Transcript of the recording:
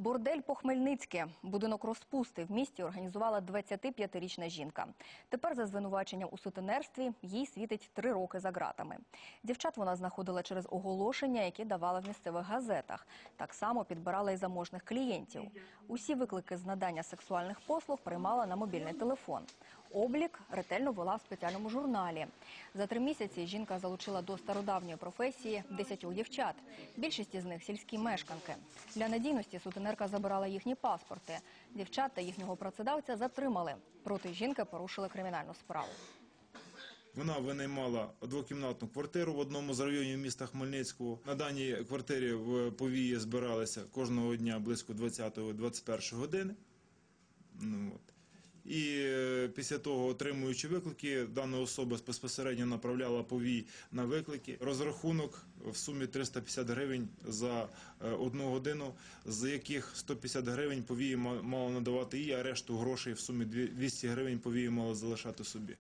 Бордель по-хмельницьки. Будинок розпусти в місті організувала 25-річна жінка. Тепер за звинуваченням у сутенерстві їй світить три роки за ґратами. Дівчат вона знаходила через оголошення, які давала в місцевих газетах. Так само підбирала і заможних клієнтів. Усі виклики з надання сексуальних послуг приймала на мобільний телефон. Облік ретельно вела в спеціальному журналі. За три місяці жінка залучила до стародавньої професії десятьох дівчат. Більшість із них сільські мешканки. Для надійності сутенерка забирала їхні паспорти. Дівчат та їхнього працедавця затримали. Проти жінки порушили кримінальну справу. Вона винаймала двокімнатну квартиру в одному з районів міста Хмельницького. На даній квартирі в повії збиралися кожного дня близько 20-21 години. Ну, от. І е, після того, отримуючи виклики, дана особа безпосередньо направляла повій на виклики. Розрахунок в сумі 350 гривень за е, одну годину, з яких 150 гривень повії ма- мало надавати їй, а решту грошей в сумі дві- 200 гривень повії мало залишати собі.